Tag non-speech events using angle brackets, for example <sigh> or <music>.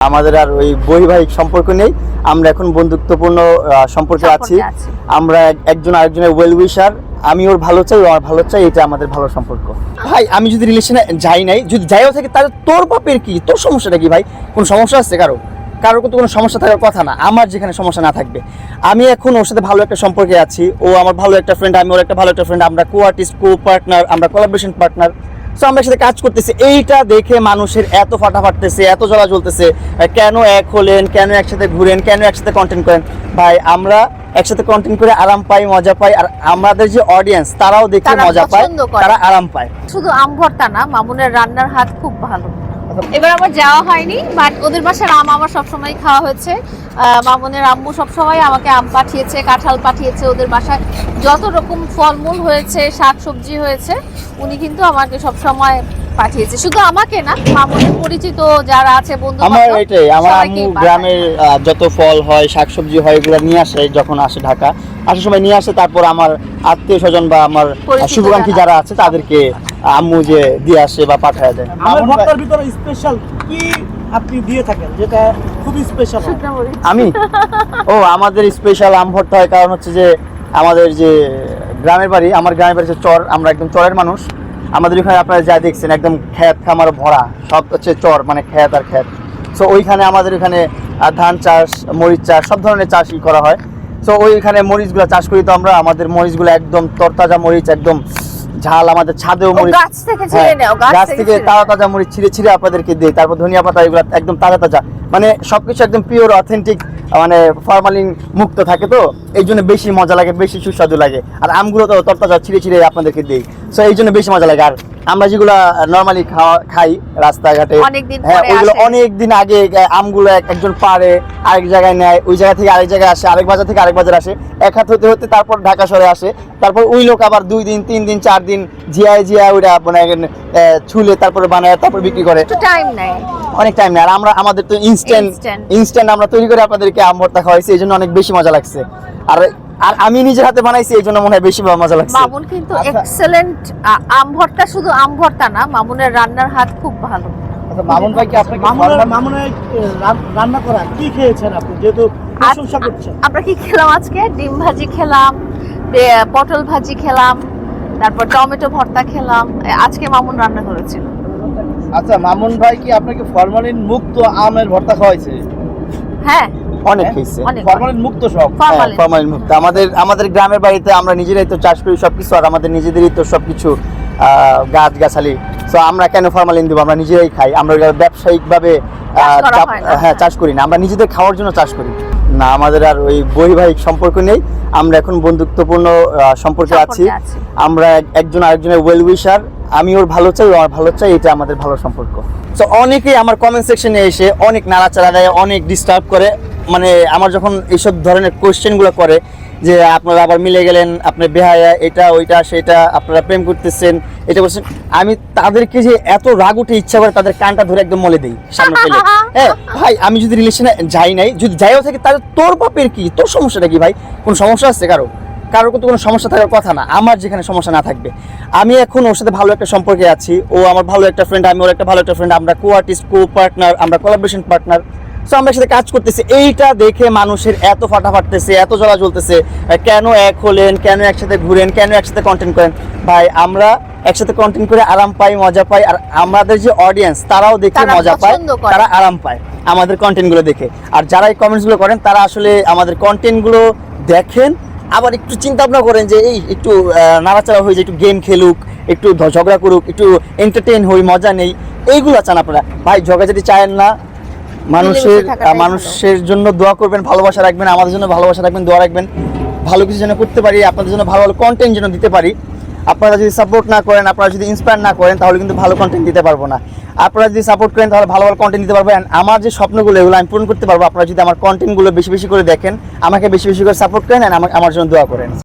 আমাদের আর ওই বৈবাহিক সম্পর্ক নেই। আমরা এখন বন্ধুত্বপূর্ণ সম্পর্কে আছি। আমরা এক- একজন আরেকজনের ওয়েল উইশার আমি ওর ভালো চাই ও আমার ভালো চাই এটা আমাদের ভালো সম্পর্ক। ভাই আমি যদি রিলেশনে যাই নাই যদি যাইও থাকি তাহলে তোর বাপের কি? তোর সমস্যাটা কি ভাই? কোনো সমস্যা আছে কারও? কারোর কিন্তু কোনো সমস্যা থাকার কথা না। আমার যেখানে সমস্যা না থাকবে। আমি এখন ওর সাথে ভালো একটা সম্পর্কে আছি। ও আমার ভালো একটা ফ্রেন্ড আমি ওর একটা ভালো একটা ফ্রেন্ড আমরা কো আর্টিস্ট কো পার্টনার আমরা কোলাবোরেশন পার্টনার সো আমরা একসাথে কাজ করতেছি। এইটা দেখে মানুষের এত ফাটা ফাটতেছে এত জ্বলা জ্বলতেছে। কেন এক হলেন কেন একসাথে ঘুরেন কেন একসাথে কন্টেন্ট করেন? ভাই আমরা একসাথে কন্টেন্ট করে আরাম পাই মজা পাই আর আমাদের যে অডিয়েন্স তারাও দেখে মজা পায় তারা আরাম পায়। শুধু আম ভর্তা না মামুনের রান্নার হাত খুব ভালো। এবার আমার যাওয়া হয়নি বাট ওদের বাসার আম আমার সবসময় খাওয়া হয়েছে। মামনের আম্মু সবসময় আমাকে আম পাঠিয়েছে, কাঁঠাল পাঠিয়েছে ওদের বাসায়। যত রকম ফলমূল হয়েছে শাক সবজি হয়েছে, উনি কিন্তু আমাকে সবসময় পাঠিয়েছে। শুধু আমাকে না মামুনের পরিচিত যারা আছে বন্ধু আমার এটাই আমার আম্মু গ্রামের আহ, যত ফল হয় শাকসবজি হয় এগুলো নিয়ে আসে যখন আসে ঢাকা। আসার সময় নিয়ে আসে তারপর আমার আত্মীয় স্বজন বা আমার শুভাকাঙ্ক্ষী যারা আছে। তাদেরকে আম্মু যে দিয়ে আসে বা পাঠায় দেয়। আমার ভর্তার ভিতরে স্পেশাল কি আপনি দিয়ে থাকেন যেটা খুবই স্পেশাল আমি? ও আমাদের স্পেশাল আম ভর্তা হয় কারণ হচ্ছে যে আমাদের যে গ্রামের বাড়ি আমার গ্রামের বাড়ি হচ্ছে চর আমরা একদম চরের মানুষ। আমাদের ওখানে আপনারা যা দেখছেন একদম খ্যাত খামার ভরা সব হচ্ছে চর মানে খ্যাত আর খ্যাত সো ওইখানে আমাদের আহ, ধান চাষ মরিচ চাষ সব ধরনের চাষই করা হয়। সো ওইখানে মরিচগুলো চাষ করি তো আমরা আমাদের মরিচগুলো একদম তরতাজা মরিচ একদম ঝাল আমাদের ছাদেও মরিচ। গাছ থেকে ছিঁড়ে হ্যাঁ, গাছ থেকে তাজা তাজা মরিচ ছিঁড়ে ছিঁড়ে আপনাদেরকে দিই। তারপর ধনিয়া পাতা এগুলো একদম তাজা তাজা। মানে সবকিছু একদম পিওর অথেন্টিক মানে ফরমালিন মুক্ত থাকে তো এই জন্য বেশি মজা লাগে বেশি সুস্বাদু লাগে। আর আমগুলো তো তরতাজা ছিঁড়ে ছিঁড়ে আপনাদেরকে দিই। সো এই জন্য বেশি মজা লাগে। আর আমরা যেগুলো নর্মালি খাওয়া খাই রাস্তাঘাটে হ্যাঁ ওইগুলো। অনেক দিন আগে আমগুলো একজন পারে আরেক জায়গায় নেয় ওই জায়গা থেকে আরেক জায়গায় আসে আরেক বাজার থেকে আরেক বাজার আসে। এক হাত হতে হতে তারপর ঢাকা শহরে আসে। তারপর ওই লোক আবার দুই দিন তিন দিন চার দিন জিয়ায় জিয়ায় ওইটা মানে ছুলে তারপরে বানায় তারপর বিক্রি করে। টাইম নেয়। অনেক টাইম নেই আর আমরা আমাদের তো ইনস্ট্যান্ট ইনস্ট্যান্ট আমরা তৈরি করে আপনাদেরকে আম ভর্তা খাওয়াইছি এই জন্য অনেক বেশি মজা লাগছে। আর আর আমি নিজের হাতে বানাইছি এই জন্য মনে হয় বেশি মজা লাগছে। মামুন কিন্তু আচ্ছা। এক্সেলেন্ট আম ভর্তা শুধু আম ভর্তা না মামুনের রান্নার হাত খুব ভালো। আচ্ছা, মামুন ভাই কি আপনাকে মামুনের মামুনের রান্না করা কি খেয়েছেন আপনি? যেহেতু প্রশংসা করছেন। আমরা কি খেলাম আজকে? ডিম ভাজি খেলাম পটল ভাজি খেলাম তারপর টমেটো ভর্তা খেলাম। আজকে মামুন রান্না করেছিল। আচ্ছা মামুন ভাই কি আপনাকে ফরমালিন মুক্ত আমের ভর্তা খাওয়াইছে? হ্যাঁ। অনেক হ্যাঁ? খেয়েছে ফরমালিন মুক্ত সব? ফরমালিন। ফরমালিন মুক্ত। আমাদের আমাদের গ্রামের বাড়িতে আমরা নিজেরাই তো চাষ করি সবকিছু আর আমাদের নিজেদেরই তো সবকিছু গাছ গাছালি তো আমরা কেন ফরমালিন দেবো? আমরা নিজেরাই খাই। আমরা ব্যবসায়িকভাবে হ্যাঁ চাষ করি না। আমরা নিজেদের খাওয়ার জন্য চাষ করি। না আমাদের আর ওই বৈবাহিক সম্পর্ক নেই। আমরা এখন বন্ধুত্বপূর্ণ আহ, সম্পর্কে আছি। আমরা এক- একজন আরেকজনের ওয়েল উইশার আমি ওর ভালো চাই ও আমার ভালো চাই এটা আমাদের ভালো সম্পর্ক। তো অনেকেই আমার কমেন্ট সেকশনে এসে অনেক নাড়াচাড়া দেয় অনেক ডিস্টার্ব করে। মানে আমার যখন এইসব ধরনের কোয়েশ্চেনগুলো করে যে আপনারা আবার মিলে গেলেন আপনি বেহায়া এটা ওইটা সেটা আপনারা প্রেম করতেছেন এটা বলছেন আমি তাদেরকে যে এত রাগ উঠে ইচ্ছা করে তাদের কানটা ধরে একদম মলে দিই সামনে পেলে <laughs> হ্যাঁ ভাই আমি যদি রিলেশনে যাই নাই যদি যাইও থাকি তাহলে তোর বাপের কি? তোর সমস্যাটা কি ভাই? কোনো সমস্যা আছে কারও? কারোর কিন্তু কোনো সমস্যা থাকার কথা না আমার যেখানে সমস্যা না থাকবে। আমি এখন ওর সাথে ভালো একটা সম্পর্কে আছি ও আমার ভালো একটা ফ্রেন্ড আমি ওর একটা ভালো একটা ফ্রেন্ড আমরা কো আর্টিস্ট কো পার্টনার আমরা কোলাবোরেশন পার্টনার সো আমরা একসাথে কাজ করতেছি। এইটা দেখে মানুষের এত ফাটা ফাটতেছে এত জ্বলা জ্বলতেছে কেন এক হলেন কেন একসাথে ঘুরেন কেন একসাথে কন্টেন্ট করেন? ভাই আমরা একসাথে কন্টেন্ট করে আরাম পাই মজা পাই আর আমাদের যে অডিয়েন্স তারাও দেখে মজা পায় তারা আরাম পায় আমাদের কন্টেন্টগুলো দেখে। আর যারা এই কমেন্টসগুলো করেন তারা আসলে আমাদের কন্টেন্টগুলো দেখেন আবার একটু চিন্তা ভাবনা করেন যে এই একটু নাড়াচাড়া হয়ে যে একটু গেম খেলুক একটু ঝগড়া করুক একটু এন্টারটেন হই মজা নেই এইগুলো আছেন আপনারা ভাই ঝগড়াঝাটি চায়েন না মানুষের। মানুষের জন্য দোয়া করবেন ভালোবাসা রাখবেন আমাদের জন্য ভালোবাসা রাখবেন দোয়া রাখবেন ভালো কিছু যেন করতে পারি আপনাদের জন্য ভালো ভালো কন্টেন্ট যেন দিতে পারি আপনারা যদি সাপোর্ট না করেন, আপনারা যদি ইন্সপায়ার না করেন, তাহলে কিন্তু ভালো কন্টেন্ট দিতে পারব না। আপনারা যদি সাপোর্ট করেন, তাহলে ভালো ভালো কন্টেন্ট দিতে পারবেন। আমার যে স্বপ্নগুলো, এগুলো আমি পূরণ করতে পারব। আপনারা যদি আমার কন্টেন্টগুলো বেশি বেশি করে দেখেন, আমাকে বেশি বেশি করে সাপোর্ট করেন আমার জন্য দোয়া করেন।